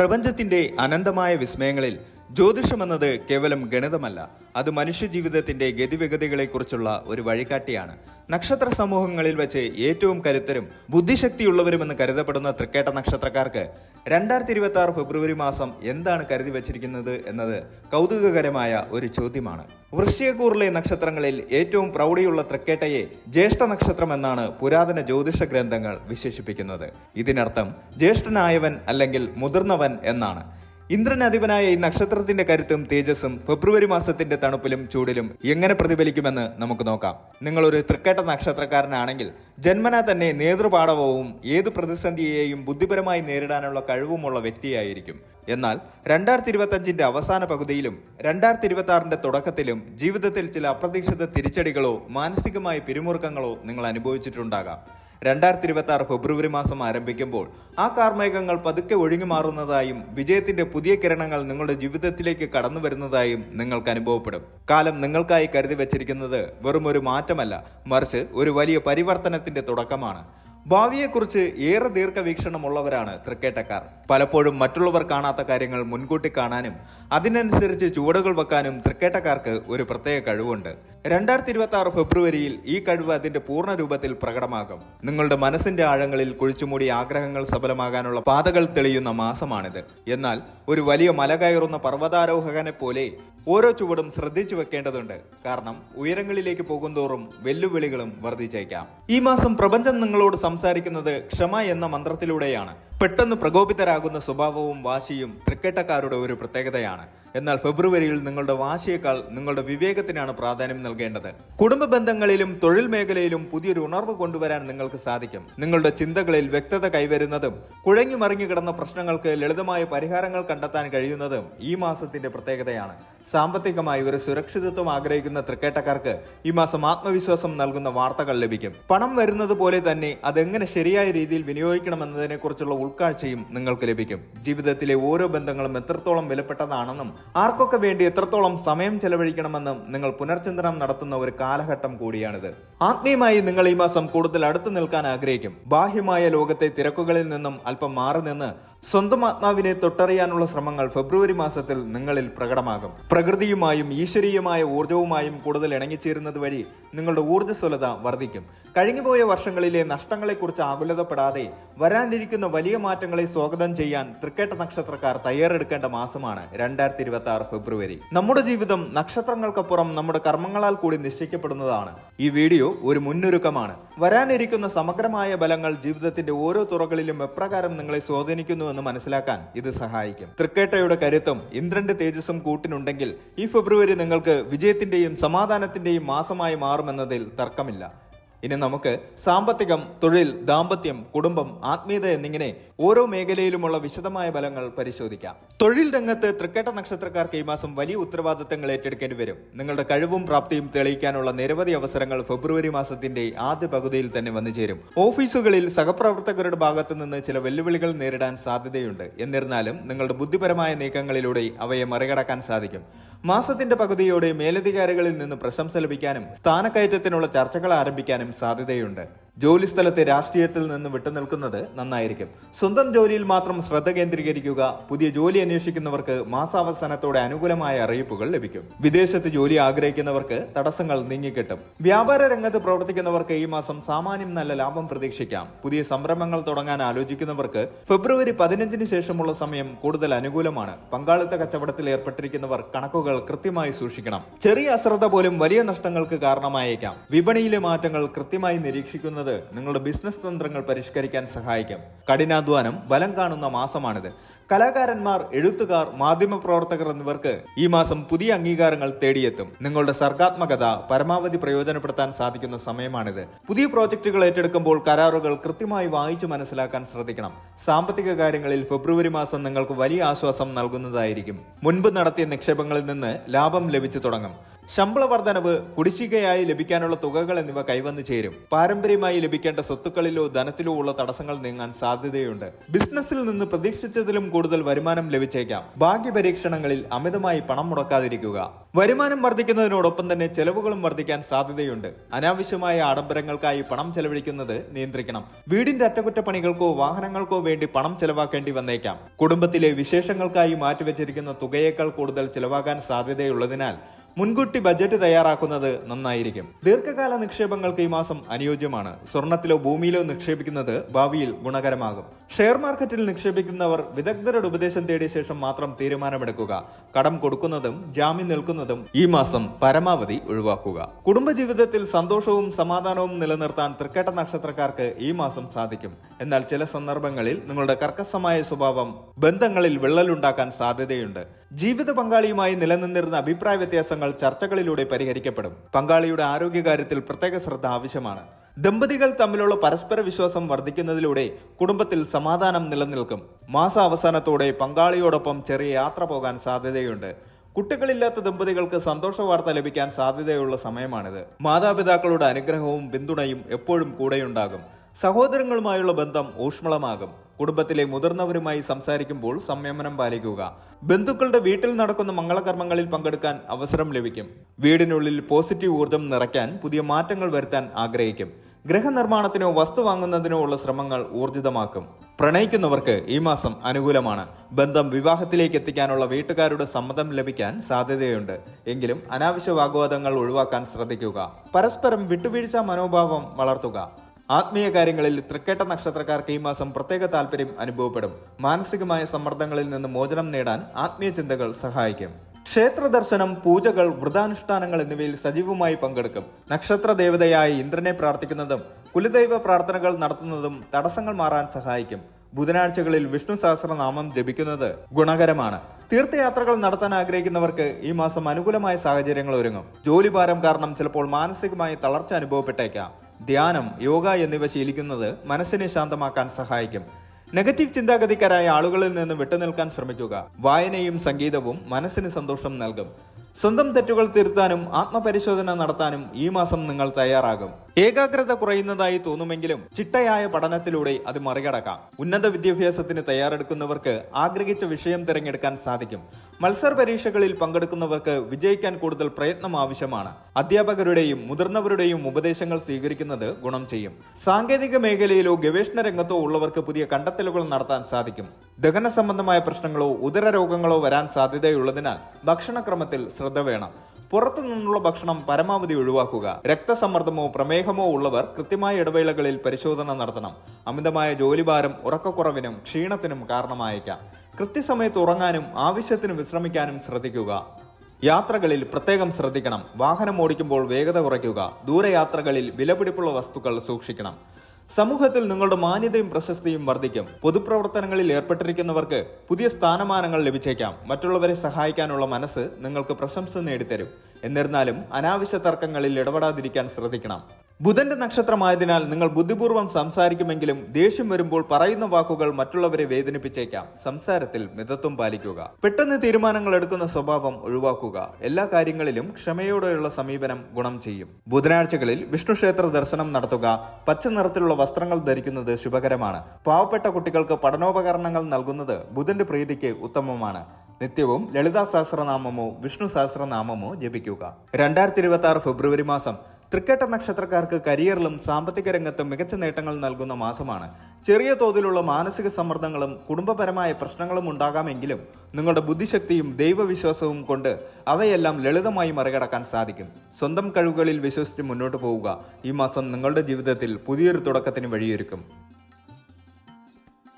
പ്രപഞ്ചത്തിന്റെ അനന്തമായ വിസ്മയങ്ങളിൽ ജ്യോതിഷമെന്നത് കേവലം ഗണിതമല്ല. അത് മനുഷ്യജീവിതത്തിന്റെ ഗതിവിഗതികളെക്കുറിച്ചുള്ള ഒരു വഴികാട്ടിയാണ്. നക്ഷത്ര സമൂഹങ്ങളിൽ വെച്ച് ഏറ്റവും കരുത്തരും ബുദ്ധിശക്തിയുള്ളവരുമെന്ന് കരുതപ്പെടുന്ന തൃക്കേട്ട നക്ഷത്രക്കാർക്ക് രണ്ടായിരത്തി ഇരുപത്തി ആറ് ഫെബ്രുവരി മാസം എന്താണ് കരുതി വച്ചിരിക്കുന്നത് എന്നത് കൗതുകകരമായ ഒരു ചോദ്യമാണ്. വൃശ്ചികക്കൂറിലെ നക്ഷത്രങ്ങളിൽ ഏറ്റവും പ്രൗഢിയുള്ള തൃക്കേട്ടയെ ജ്യേഷ്ഠ നക്ഷത്രം എന്നാണ് പുരാതന ജ്യോതിഷ ഗ്രന്ഥങ്ങൾ വിശേഷിപ്പിക്കുന്നത്. ഇതിനർത്ഥം ജ്യേഷ്ഠനായവൻ അല്ലെങ്കിൽ മുതിർന്നവൻ എന്നാണ്. ഇന്ദ്രൻ അധിപനായ ഈ നക്ഷത്രത്തിന്റെ കരുത്തും തേജസ്സും ഫെബ്രുവരി മാസത്തിന്റെ തണുപ്പിലും ചൂടിലും എങ്ങനെ പ്രതിഫലിക്കുമെന്ന് നമുക്ക് നോക്കാം. നിങ്ങൾ ഒരു തൃക്കേട്ട നക്ഷത്രക്കാരനാണെങ്കിൽ ജന്മനാ തന്നെ നേതൃപാടവവും ഏത് പ്രതിസന്ധിയെയും ബുദ്ധിപരമായി നേരിടാനുള്ള കഴിവുമുള്ള വ്യക്തിയായിരിക്കും. എന്നാൽ രണ്ടായിരത്തി ഇരുപത്തി അഞ്ചിന്റെ അവസാന പകുതിയിലും രണ്ടായിരത്തി ഇരുപത്തി ആറിന്റെ തുടക്കത്തിലും ജീവിതത്തിൽ ചില അപ്രതീക്ഷിത തിരിച്ചടികളോ മാനസികമായ പിരിമുറുക്കങ്ങളോ നിങ്ങൾ അനുഭവിച്ചിട്ടുണ്ടാകാം. രണ്ടായിരത്തി ഇരുപത്തി ആറ് ഫെബ്രുവരി മാസം ആരംഭിക്കുമ്പോൾ ആ കാർമേഘങ്ങൾ പതുക്കെ ഒഴുകി മാറുന്നതായും വിജയത്തിന്റെ പുതിയ കിരണങ്ങൾ നിങ്ങളുടെ ജീവിതത്തിലേക്ക് കടന്നു വരുന്നതായും നിങ്ങൾക്ക് അനുഭവപ്പെടും. കാലം നിങ്ങൾക്കായി കരുതി വെച്ചിരിക്കുന്നത് വെറും ഒരു മാറ്റമല്ല മറിച്ച് ഒരു വലിയ പരിവർത്തനത്തിന്റെ തുടക്കമാണ്. ഭാവിയെക്കുറിച്ച് ഏറെ ദീർഘവീക്ഷണമുള്ളവരാണ് ക്രിക്കറ്റക്കാർ. പലപ്പോഴും മറ്റുള്ളവർ കാണാത്ത കാര്യങ്ങൾ മുൻകൂട്ടി കാണാനും അതിനനുസരിച്ച് ചുവടുകൾ വെക്കാനും ക്രിക്കറ്റക്കാർക്ക് ഒരു പ്രത്യേക കഴിവുണ്ട്. രണ്ടായിരത്തി ഇരുപത്തി ആറ് ഫെബ്രുവരിയിൽ ഈ കഴിവ് അതിന്റെ പൂർണ രൂപത്തിൽ പ്രകടമാകും. നിങ്ങളുടെ മനസ്സിന്റെ ആഴങ്ങളിൽ കുഴിച്ചുമൂടി ആഗ്രഹങ്ങൾ സഫലമാകാനുള്ള പാതകൾ തെളിയുന്ന മാസമാണിത്. എന്നാൽ ഒരു വലിയ മല കയറുന്ന പർവതാരോഹകനെ പോലെ ഓരോ ചുവടും ശ്രദ്ധിച്ചു വെക്കേണ്ടതുണ്ട്. കാരണം ഉയരങ്ങളിലേക്ക് പോകുന്തോറും വെല്ലുവിളികളും വർദ്ധിച്ചേക്കാം. ഈ മാസം പ്രപഞ്ചം നിങ്ങളോട് സംസാരിക്കുന്നത് ക്ഷമ എന്ന മന്ത്രത്തിലൂടെയാണ്. പെട്ടെന്ന് പ്രകോപിതരാകുന്ന സ്വഭാവവും വാശിയും ക്രിക്കറ്റക്കാരുടെ ഒരു പ്രത്യേകതയാണ്. എന്നാൽ ഫെബ്രുവരിയിൽ നിങ്ങളുടെ വാശിയേക്കാൾ നിങ്ങളുടെ വിവേകത്തിനാണ് പ്രാധാന്യം നൽകേണ്ടത്. കുടുംബ ബന്ധങ്ങളിലും തൊഴിൽ മേഖലയിലും പുതിയൊരു ഉണർവ് കൊണ്ടുവരാൻ നിങ്ങൾക്ക് സാധിക്കും. നിങ്ങളുടെ ചിന്തകളിൽ വ്യക്തത കൈവരുന്നതും കുഴഞ്ഞു മറിഞ്ഞു കിടന്ന പ്രശ്നങ്ങൾക്ക് ലളിതമായ പരിഹാരങ്ങൾ കണ്ടെത്താൻ കഴിയുന്നതും ഈ മാസത്തിന്റെ പ്രത്യേകതയാണ്. സാമ്പത്തികമായി ഒരു സുരക്ഷിതത്വം ആഗ്രഹിക്കുന്ന തൃക്കേട്ടക്കാർക്ക് ഈ മാസം ആത്മവിശ്വാസം നൽകുന്ന വാർത്തകൾ ലഭിക്കും. പണം വരുന്നത് പോലെ തന്നെ അതെങ്ങനെ ശരിയായ രീതിയിൽ വിനിയോഗിക്കണമെന്നതിനെക്കുറിച്ചുള്ള ഉൾക്കാഴ്ചയും നിങ്ങൾക്ക് ലഭിക്കും. ജീവിതത്തിലെ ഓരോ ബന്ധങ്ങളും എത്രത്തോളം വിലപ്പെട്ടതാണെന്നും ആർക്കൊക്കെ വേണ്ടി എത്രത്തോളം സമയം ചെലവഴിക്കണമെന്നും നിങ്ങൾ പുനർചിന്തനം നടത്തുന്ന ഒരു കാലഘട്ടം കൂടിയാണിത്. ആത്മീയമായി നിങ്ങൾ ഈ മാസം കൂടുതൽ അടുത്തു നിൽക്കാൻ ആഗ്രഹിക്കും. ബാഹ്യമായ ലോകത്തെ തിരക്കുകളിൽ നിന്നും അല്പം മാറി നിന്ന് സ്വന്തം ആത്മാവിനെ തൊട്ടറിയാനുള്ള ശ്രമങ്ങൾ ഫെബ്രുവരി മാസത്തിൽ നിങ്ങളിൽ പ്രകടമാകും. പ്രകൃതിയുമായും ഈശ്വരീയമായ ഊർജവുമായും കൂടുതൽ ഇണങ്ങിച്ചേരുന്നത് വഴി നിങ്ങളുടെ ഊർജസ്വലത വർദ്ധിക്കും. കഴിഞ്ഞുപോയ വർഷങ്ങളിലെ നഷ്ടങ്ങളെക്കുറിച്ച് ആകുലതപ്പെടാതെ വരാനിരിക്കുന്ന വലിയ മാറ്റങ്ങളെ സ്വാഗതം ചെയ്യാൻ തൃക്കേട്ട നക്ഷത്രക്കാർ തയ്യാറെടുക്കേണ്ട മാസമാണ് രണ്ടായിരത്തി ഇരുപത്തി ആറ് ഫെബ്രുവരി. നമ്മുടെ ജീവിതം നക്ഷത്രങ്ങൾക്കപ്പുറം നമ്മുടെ കർമ്മങ്ങളാൽ കൂടി നിശ്ചയിക്കപ്പെടുന്നതാണ്. ഈ വീഡിയോ ഒരു മുന്നൊരുക്കമാണ്. വരാനിരിക്കുന്ന സമഗ്രമായ ബലങ്ങൾ ജീവിതത്തിന്റെ ഓരോ തുറകളിലും എപ്രകാരം നിങ്ങളെ സ്വാധീനിക്കുന്നുവെന്ന് മനസ്സിലാക്കാൻ ഇത് സഹായിക്കും. തൃക്കേട്ടയുടെ കരുത്തും ഇന്ദ്രന്റെ തേജസ്സും കൂട്ടിനുണ്ടെങ്കിൽ ഈ ഫെബ്രുവരി നിങ്ങൾക്ക് വിജയത്തിന്റെയും സമാധാനത്തിന്റെയും മാസമായി മാറുമെന്നതിൽ തർക്കമില്ല. ഇനി നമുക്ക് സാമ്പത്തികം തൊഴിൽ ദാമ്പത്യം കുടുംബം ആത്മീയത എന്നിങ്ങനെ ഓരോ മേഖലയിലുമുള്ള വിശദമായ ഫലങ്ങൾ പരിശോധിക്കാം. തൊഴിൽ രംഗത്ത് തൃക്കേട്ട നക്ഷത്രക്കാർക്ക് ഈ മാസം വലിയ ഉത്തരവാദിത്തങ്ങൾ ഏറ്റെടുക്കേണ്ടി വരും. നിങ്ങളുടെ കഴിവും പ്രാപ്തിയും തെളിയിക്കാനുള്ള നിരവധി അവസരങ്ങൾ ഫെബ്രുവരി മാസത്തിന്റെ ആദ്യ പകുതിയിൽ തന്നെ വന്നു ചേരും. ഓഫീസുകളിൽ സഹപ്രവർത്തകരുടെ ഭാഗത്തു നിന്ന് ചില വെല്ലുവിളികൾ നേരിടാൻ സാധ്യതയുണ്ട്. എന്നിരുന്നാലും നിങ്ങളുടെ ബുദ്ധിപരമായ നീക്കങ്ങളിലൂടെ അവയെ മറികടക്കാൻ സാധിക്കും. മാസത്തിന്റെ പകുതിയോടെ മേലധികാരികളിൽ നിന്ന് പ്രശംസ ലഭിക്കാനും സ്ഥാനക്കയറ്റത്തിനുള്ള ചർച്ചകൾ ആരംഭിക്കാനും സാധ്യതയുണ്ട്. ജോലിസ്ഥലത്തെ രാഷ്ട്രീയത്തിൽ നിന്ന് വിട്ടുനിൽക്കുന്നത് നന്നായിരിക്കും. സ്വന്തം ജോലിയിൽ മാത്രം ശ്രദ്ധ കേന്ദ്രീകരിക്കുക പുതിയ ജോലി അന്വേഷിക്കുന്നവർക്ക് മാസാവസാനത്തോടെ അനുകൂലമായ അറിയിപ്പുകൾ ലഭിക്കും. വിദേശത്ത് ജോലി ആഗ്രഹിക്കുന്നവർക്ക് തടസ്സങ്ങൾ നീങ്ങിക്കിട്ടും. വ്യാപാര രംഗത്ത് പ്രവർത്തിക്കുന്നവർക്ക് ഈ മാസം സാമാന്യം നല്ല ലാഭം പ്രതീക്ഷിക്കാം. പുതിയ സംരംഭങ്ങൾ തുടങ്ങാൻ ആലോചിക്കുന്നവർക്ക് ഫെബ്രുവരി പതിനഞ്ചിന് ശേഷമുള്ള സമയം കൂടുതൽ അനുകൂലമാണ്. പങ്കാളിത്ത കച്ചവടത്തിൽ ഏർപ്പെട്ടിരിക്കുന്നവർ കണക്കുകൾ കൃത്യമായി സൂക്ഷിക്കണം. ചെറിയ അശ്രദ്ധ പോലും വലിയ നഷ്ടങ്ങൾക്ക് കാരണമായേക്കാം. വിപണിയിലെ മാറ്റങ്ങൾ കൃത്യമായി നിരീക്ഷിക്കുന്നത് നിങ്ങളുടെ ബിസിനസ് തന്ത്രങ്ങൾ പരിഷ്കരിക്കാൻ സഹായിക്കും. കഠിനാധ്വാനം ബലം കാണുന്ന മാസമാണിത്. കലാകാരന്മാർ എഴുത്തുകാർ മാധ്യമപ്രവർത്തകർ എന്നിവർക്ക് ഈ മാസം പുതിയ അംഗീകാരങ്ങൾ തേടിയെത്തും. നിങ്ങളുടെ സർഗാത്മകത പരമാവധി പ്രയോജനപ്പെടുത്താൻ സാധിക്കുന്ന സമയമാണിത്. പുതിയ പ്രോജക്റ്റുകൾ ഏറ്റെടുക്കുമ്പോൾ കരാറുകൾ കൃത്യമായി വായിച്ചു മനസ്സിലാക്കാൻ ശ്രദ്ധിക്കണം. സാമ്പത്തിക കാര്യങ്ങളിൽ ഫെബ്രുവരി മാസം നിങ്ങൾക്ക് വലിയ ആശ്വാസം നൽകുന്നതായിരിക്കും. മുൻപ് നടത്തിയ നിക്ഷേപങ്ങളിൽ നിന്ന് ലാഭം ലഭിച്ചു തുടങ്ങും. ശമ്പള വർധനവ് കുടിശ്ശികയായി ലഭിക്കാനുള്ള തുകകൾ എന്നിവ കൈവന്നു ചേരും. പാരമ്പര്യമായി അനിവാര്യമായി ലഭിക്കേണ്ട സ്വത്തുക്കളിലോ ധനത്തിലോ ഉള്ള തടസ്സങ്ങൾ നീങ്ങാൻ സാധ്യതയുണ്ട്. ബിസിനസ്സിൽ നിന്ന് പ്രതീക്ഷിച്ചതിലും കൂടുതൽ വരുമാനം ലഭിച്ചേക്കാം. ഭാഗ്യപരീക്ഷണങ്ങളിൽ അമിതമായി പണം മുടക്കാതിരിക്കുക. വരുമാനം വർദ്ധിക്കുന്നതിനോടൊപ്പം തന്നെ ചെലവുകളും വർദ്ധിക്കാൻ സാധ്യതയുണ്ട്. അനാവശ്യമായ ആഡംബരങ്ങൾക്കായി പണം ചെലവഴിക്കുന്നത് നിയന്ത്രിക്കണം. വീടിന്റെ അറ്റകുറ്റപ്പണികൾക്കോ വാഹനങ്ങൾക്കോ വേണ്ടി പണം ചെലവാക്കേണ്ടി വന്നേക്കാം. കുടുംബത്തിലെ വിശേഷങ്ങൾക്കായി മാറ്റിവെച്ചിരിക്കുന്ന തുകയേക്കാൾ കൂടുതൽ ചെലവാകാൻ സാധ്യതയുള്ളതിനാൽ മുൻകൂട്ടി ബജറ്റ് തയ്യാറാക്കുന്നത് നന്നായിരിക്കും. ദീർഘകാല നിക്ഷേപങ്ങൾക്ക് ഈ മാസം അനുയോജ്യമാണ്. സ്വർണത്തിലോ ഭൂമിയിലോ നിക്ഷേപിക്കുന്നത് ഭാവിയിൽ ഗുണകരമാകും. ഷെയർ മാർക്കറ്റിൽ നിക്ഷേപിക്കുന്നവർ വിദഗ്ധരുടെ ഉപദേശം തേടിയ ശേഷം മാത്രം തീരുമാനമെടുക്കുക. കടം കൊടുക്കുന്നതും ജാമ്യം നിൽക്കുന്നതും ഈ മാസം പരമാവധി ഒഴിവാക്കുക. കുടുംബജീവിതത്തിൽ സന്തോഷവും സമാധാനവും നിലനിർത്താൻ തൃക്കേട്ട നക്ഷത്രക്കാർക്ക് ഈ മാസം സാധിക്കും. എന്നാൽ ചില സന്ദർഭങ്ങളിൽ നിങ്ങളുടെ കർക്കശമായ സ്വഭാവം ബന്ധങ്ങളിൽ വിള്ളലുണ്ടാക്കാൻ സാധ്യതയുണ്ട്. ജീവിത പങ്കാളിയുമായി നിലനിന്നിരുന്ന അഭിപ്രായ വ്യത്യാസങ്ങൾ ചർച്ചകളിലൂടെ പരിഹരിക്കപ്പെടും. പങ്കാളിയുടെ ആരോഗ്യകാര്യത്തിൽ പ്രത്യേക ശ്രദ്ധ ആവശ്യമാണ്. ദമ്പതികൾ തമ്മിലുള്ള പരസ്പര വിശ്വാസം വർദ്ധിക്കുന്നതിലൂടെ കുടുംബത്തിൽ സമാധാനം നിലനിൽക്കും. മാസാവസാനത്തോടെ പങ്കാളിയോടൊപ്പം ചെറിയ യാത്ര പോകാൻ സാധ്യതയുണ്ട്. കുട്ടികളില്ലാത്ത ദമ്പതികൾക്ക് സന്തോഷ വാർത്ത ലഭിക്കാൻ സാധ്യതയുള്ള സമയമാണിത്. മാതാപിതാക്കളുടെ അനുഗ്രഹവും പിന്തുണയും എപ്പോഴും കൂടെയുണ്ടാകും. സഹോദരങ്ങളുമായുള്ള ബന്ധം ഊഷ്മളമാകും. കുടുംബത്തിലെ മുതിർന്നവരുമായി സംസാരിക്കുമ്പോൾ സംയമനം പാലിക്കുക. ബന്ധുക്കളുടെ വീട്ടിൽ നടക്കുന്ന മംഗളകർമ്മങ്ങളിൽ പങ്കെടുക്കാൻ അവസരം ലഭിക്കും. വീടിനുള്ളിൽ പോസിറ്റീവ് ഊർജം നിറയ്ക്കാൻ പുതിയ മാറ്റങ്ങൾ വരുത്താൻ ആഗ്രഹിക്കും. ഗൃഹനിർമ്മാണത്തിനോ വസ്തു വാങ്ങുന്നതിനോ ഉള്ള ശ്രമങ്ങൾ ഊർജിതമാക്കും. പ്രണയിക്കുന്നവർക്ക് ഈ മാസം അനുകൂലമാണ്. ബന്ധം വിവാഹത്തിലേക്ക് എത്തിക്കാനുള്ള വീട്ടുകാരുടെ സമ്മതം ലഭിക്കാൻ സാധ്യതയുണ്ട്. എങ്കിലും അനാവശ്യ വാഗ്വാദങ്ങൾ ഒഴിവാക്കാൻ ശ്രദ്ധിക്കുക. പരസ്പരം വിട്ടുവീഴ്ച മനോഭാവം വളർത്തുക. ആത്മീയ കാര്യങ്ങളിൽ തൃക്കേട്ട നക്ഷത്രക്കാർക്ക് ഈ മാസം പ്രത്യേക താല്പര്യം അനുഭവപ്പെടും. മാനസികമായ സമ്മർദ്ദങ്ങളിൽ നിന്ന് മോചനം നേടാൻ ആത്മീയ ചിന്തകൾ സഹായിക്കും. ക്ഷേത്ര ദർശനം പൂജകൾ വ്രതാനുഷ്ഠാനങ്ങൾ എന്നിവയിൽ സജീവമായി പങ്കെടുക്കും. നക്ഷത്ര ദേവതയായ ഇന്ദ്രനെ പ്രാർത്ഥിക്കുന്നതും കുലദൈവ പ്രാർത്ഥനകൾ നടത്തുന്നതും തടസ്സങ്ങൾ മാറാൻ സഹായിക്കും. ബുധനാഴ്ചകളിൽ വിഷ്ണു സഹസ്രനാമം ജപിക്കുന്നത് ഗുണകരമാണ്. തീർത്ഥയാത്രകൾ നടത്താൻ ആഗ്രഹിക്കുന്നവർക്ക് ഈ മാസം അനുകൂലമായ സാഹചര്യങ്ങൾ ഒരുങ്ങും. ജോലിഭാരം കാരണം ചിലപ്പോൾ മാനസികമായി തളർച്ച അനുഭവപ്പെട്ടേക്കാം. ധ്യാനം യോഗ എന്നിവ ശീലിക്കുന്നത് മനസ്സിനെ ശാന്തമാക്കാൻ സഹായിക്കും. നെഗറ്റീവ് ചിന്താഗതിക്കാരായ ആളുകളിൽ നിന്ന് വിട്ടുനിൽക്കാൻ ശ്രമിക്കുക. വായനയും സംഗീതവും മനസ്സിന് സന്തോഷം നൽകും. സ്വന്തം തെറ്റുകൾ തിരുത്താനും ആത്മപരിശോധന നടത്താനും ഈ മാസം നിങ്ങൾ തയ്യാറാകും. ഏകാഗ്രത കുറയുന്നതായി തോന്നുമെങ്കിലും ചിട്ടയായ പഠനത്തിലൂടെ അത് മറികടക്കാം. ഉന്നത വിദ്യാഭ്യാസത്തിന് തയ്യാറെടുക്കുന്നവർക്ക് ആഗ്രഹിച്ച വിഷയം തിരഞ്ഞെടുക്കാൻ സാധിക്കും. മത്സര പരീക്ഷകളിൽ പങ്കെടുക്കുന്നവർക്ക് വിജയിക്കാൻ കൂടുതൽ പ്രയത്നം ആവശ്യമാണ്. അധ്യാപകരുടെയും മുതിർന്നവരുടെയും ഉപദേശങ്ങൾ സ്വീകരിക്കുന്നത് ഗുണം ചെയ്യും. സാങ്കേതിക മേഖലയിലോ ഗവേഷണ രംഗത്തോ ഉള്ളവർക്ക് പുതിയ കണ്ടെത്തലുകൾ നടത്താൻ സാധിക്കും. ദഹന സംബന്ധമായ പ്രശ്നങ്ങളോ ഉദര രോഗങ്ങളോ വരാൻ സാധ്യതയുള്ളതിനാൽ ഭക്ഷണക്രമത്തിൽ ശ്രദ്ധ വേണം. പുറത്തു നിന്നുള്ള ഭക്ഷണം പരമാവധി ഒഴിവാക്കുക രക്തസമ്മർദ്ദമോ പ്രമേഹമോ ഉള്ളവർ കൃത്യമായ ഇടവേളകളിൽ പരിശോധന നടത്തണം. അമിതമായ ജോലിഭാരം ഉറക്കക്കുറവിനും ക്ഷീണത്തിനും കാരണമായേക്കാം. കൃത്യസമയത്ത് ഉറങ്ങാനും ആവശ്യത്തിന് വിശ്രമിക്കാനും ശ്രദ്ധിക്കുക. യാത്രകളിൽ പ്രത്യേകം ശ്രദ്ധിക്കണം. വാഹനം ഓടിക്കുമ്പോൾ വേഗത കുറയ്ക്കുക. ദൂരയാത്രകളിൽ വിലപിടിപ്പുള്ള വസ്തുക്കൾ സൂക്ഷിക്കണം. സമൂഹത്തിൽ നിങ്ങളുടെ മാന്യതയും പ്രശസ്തിയും വർദ്ധിക്കും. പൊതുപ്രവർത്തനങ്ങളിൽ ഏർപ്പെട്ടിരിക്കുന്നവർക്ക് പുതിയ സ്ഥാനമാനങ്ങൾ ലഭിച്ചേക്കാം. മറ്റുള്ളവരെ സഹായിക്കാനുള്ള മനസ്സ് നിങ്ങൾക്ക് പ്രശംസ നേടിത്തരും. എന്നിരുന്നാലും അനാവശ്യ തർക്കങ്ങളിൽ ഇടപെടാതിരിക്കാൻ ശ്രദ്ധിക്കണം. ബുധന്റെ നക്ഷത്രമായതിനാൽ നിങ്ങൾ ബുദ്ധിപൂർവം സംസാരിക്കുമെങ്കിലും ദേഷ്യം വരുമ്പോൾ പറയുന്ന വാക്കുകൾ മറ്റുള്ളവരെ വേദനിപ്പിച്ചേക്കാം. സംസാരത്തിൽ മിതത്വം പാലിക്കുക. പെട്ടെന്ന് തീരുമാനങ്ങൾ എടുക്കുന്ന സ്വഭാവം ഒഴിവാക്കുക. എല്ലാ കാര്യങ്ങളിലും ക്ഷമയോടെയുള്ള സമീപനം ഗുണം ചെയ്യും. ബുധനാഴ്ചകളിൽ വിഷ്ണു ക്ഷേത്ര ദർശനം നടത്തുക പച്ച നിറത്തിലുള്ള വസ്ത്രങ്ങൾ ധരിക്കുന്നത് ശുഭകരമാണ്. പാവപ്പെട്ട കുട്ടികൾക്ക് പഠനോപകരണങ്ങൾ നൽകുന്നത് ബുധന്റെ പ്രീതിക്ക് ഉത്തമമാണ്. നിത്യവും ലളിതാ സഹസ്രനാമമോ വിഷ്ണു സഹസ്രനാമമോ ജപിക്കുക. രണ്ടായിരത്തി ഇരുപത്തി ആറ് ഫെബ്രുവരി മാസം തൃക്കേട്ട നക്ഷത്രക്കാർക്ക് കരിയറിലും സാമ്പത്തിക രംഗത്തും മികച്ച നേട്ടങ്ങൾ നൽകുന്ന മാസമാണ്. ചെറിയ തോതിലുള്ള മാനസിക സമ്മർദ്ദങ്ങളും കുടുംബപരമായ പ്രശ്നങ്ങളും ഉണ്ടാകാമെങ്കിലും നിങ്ങളുടെ ബുദ്ധിശക്തിയും ദൈവവിശ്വാസവും കൊണ്ട് അവയെല്ലാം ലളിതമായി മറികടക്കാൻ സാധിക്കും. സ്വന്തം കഴിവുകളിൽ വിശ്വസിച്ച് മുന്നോട്ട് പോവുക ഈ മാസം നിങ്ങളുടെ ജീവിതത്തിൽ പുതിയൊരു തുടക്കത്തിന് വഴിയൊരുക്കും.